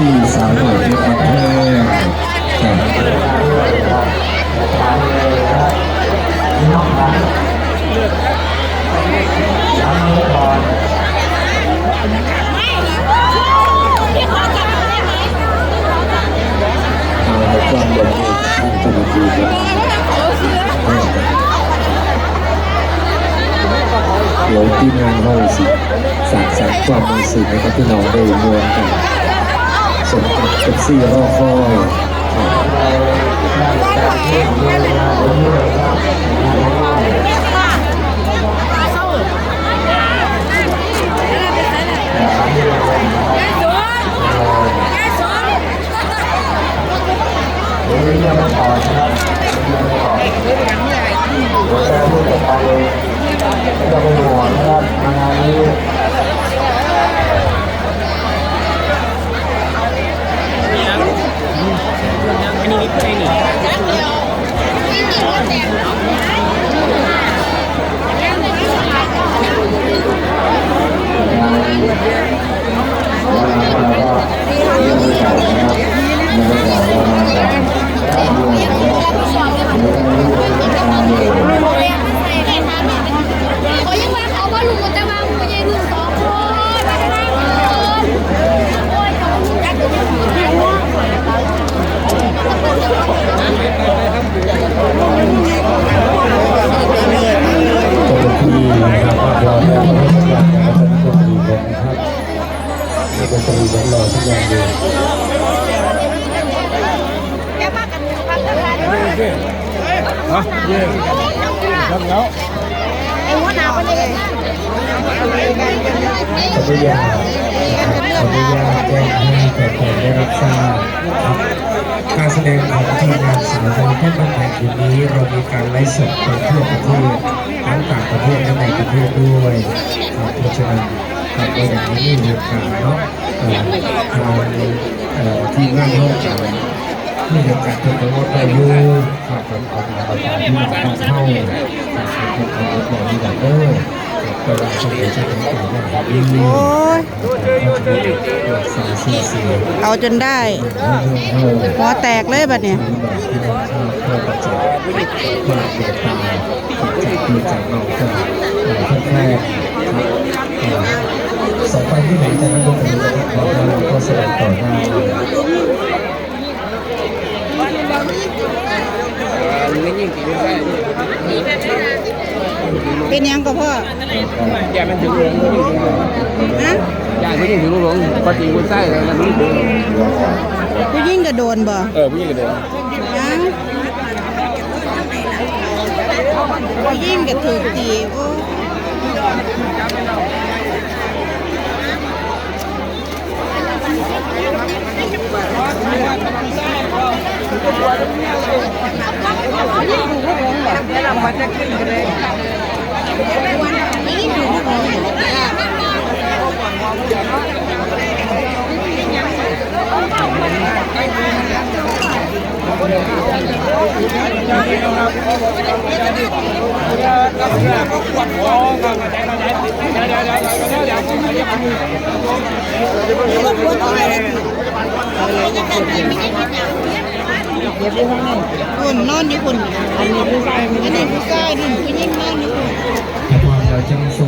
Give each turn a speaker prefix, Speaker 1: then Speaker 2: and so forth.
Speaker 1: ซี่สาวหน่อยที่กรุงเทพครับเอาในกล้องบนนี้ท่านเจ้าหน้าที่ครับเดี๋ยวทีมงานเราสิสร้างสรรความมีสิ่งให้กับพี่น้องได้รวมกัน สมกับเป็นซี่รอคอยครับ
Speaker 2: เขา เจ้าหน้า
Speaker 1: ที่นะครับรอแล้ วนะครับท่านผู้ดีนะครับนี่ก็จะมีรรอสักอย่างอยู่
Speaker 2: แกมากันพักกันได้
Speaker 3: ฮะเย่รับแล้ว
Speaker 2: ไอ้หัวหน้าคนนี้
Speaker 1: ขออนุญาตขออนุญาแจ้งให้แขกๆได้รับทราบการแสดงของทีมงานสาวน้อยเพชรบ้านแพงคืนนี้เรามีการไลฟ์สดไปทั่วประเทศทั้งต่างประเทศและในประเทศด้วยครับเพราะฉะนั้นครับในอย่างนี้มีโอกาสเนาะทางทีมงานโลกเราที่ในการเป็นตัวได้อยู่ครับผมเอามาเอาตามที่เราเข้า
Speaker 4: โอ้ยเอาจนได้หัวแตกเลยบัดเนี่ย
Speaker 1: ที่น้องความเดือดตาจากดีจากน้องก็ท่านแรกครับสองไปที่ไหนจะนั่งบรู้กันก็แสดงต่อหน้า เลย
Speaker 4: เป็นยังก็พ่อ
Speaker 3: อย่ามันถึงหลง
Speaker 4: ฮะ
Speaker 3: อย่าไม่ถึงหลงปฏิบุญใต้แล้วมันถึง
Speaker 4: ผู้ยิ่งกระโดนบ่
Speaker 3: เออผู้หญิงกันเดิม
Speaker 4: ฮะผู้ยิ่งกระถือตีโอ้ คุณนอนอยู่คุณอันนี้ผู้ชายอันนี้ผู้ชายนี่ผู้ยิ่งนอนอยู่คุณ
Speaker 1: แต่พอเราจะส่งสัญ